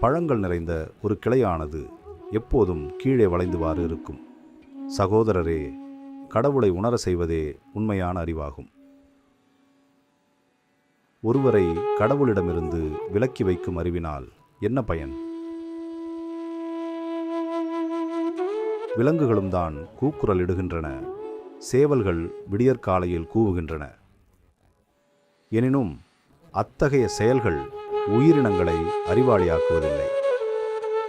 பழங்கள் நிறைந்த ஒரு கிளையானது எப்போதும் கீழே வளைந்துவாறு இருக்கும். சகோதரரே கடவுளை உணர செய்வதே உண்மையான அறிவாகும். ஒருவரை கடவுளிடமிருந்து விலக்கி வைக்கும் அறிவினால் என்ன பயன்? விலங்குகளும் தான் கூக்குரல் இடுகின்றன. சேவல்கள் விடியற்காலையில் கூவுகின்றன. எனினும் அத்தகைய செயல்கள் உயிரினங்களை அறிவாளியாக்குவதில்லை.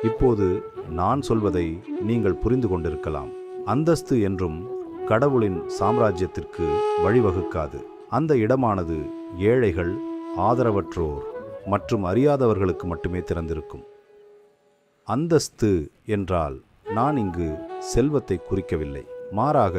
இப்போது நான் சொல்வதை நீங்கள் புரிந்து கொண்டிருக்கலாம். அந்தஸ்து என்றும் கடவுளின் சாம்ராஜ்யத்திற்கு வழிவகுக்காது. அந்த இடமானது ஏழைகள் ஆதரவற்றோர் மற்றும் அறியாதவர்களுக்கு மட்டுமே திறந்திருக்கும். அந்தஸ்து என்றால் நான் இங்கு செல்வத்தை குறிக்கவில்லை. மாறாக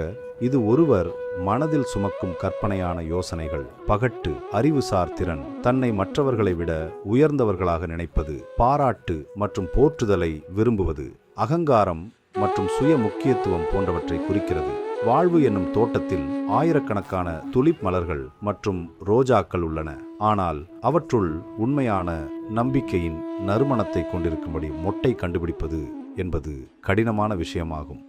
இது ஒருவர் மனதில் சுமக்கும் கற்பனையான யோசனைகள். பகட்டு அறிவுசார் திறன் தன்னை மற்றவர்களை விட உயர்ந்தவர்களாக நினைப்பது பாராட்டு மற்றும் போற்றுதலை விரும்புவது அகங்காரம் மற்றும் சுய முக்கியத்துவம் போன்றவற்றை குறிக்கிறது. வாழ்வு என்னும் தோட்டத்தில் ஆயிரக்கணக்கான துலிப் மலர்கள் மற்றும் ரோஜாக்கள் உள்ளன. ஆனால் அவற்றுள் உண்மையான நம்பிக்கையின் நறுமணத்தை கொண்டிருக்கும்படி மொட்டை கண்டுபிடிப்பது என்பது கடினமான விஷயமாகும்.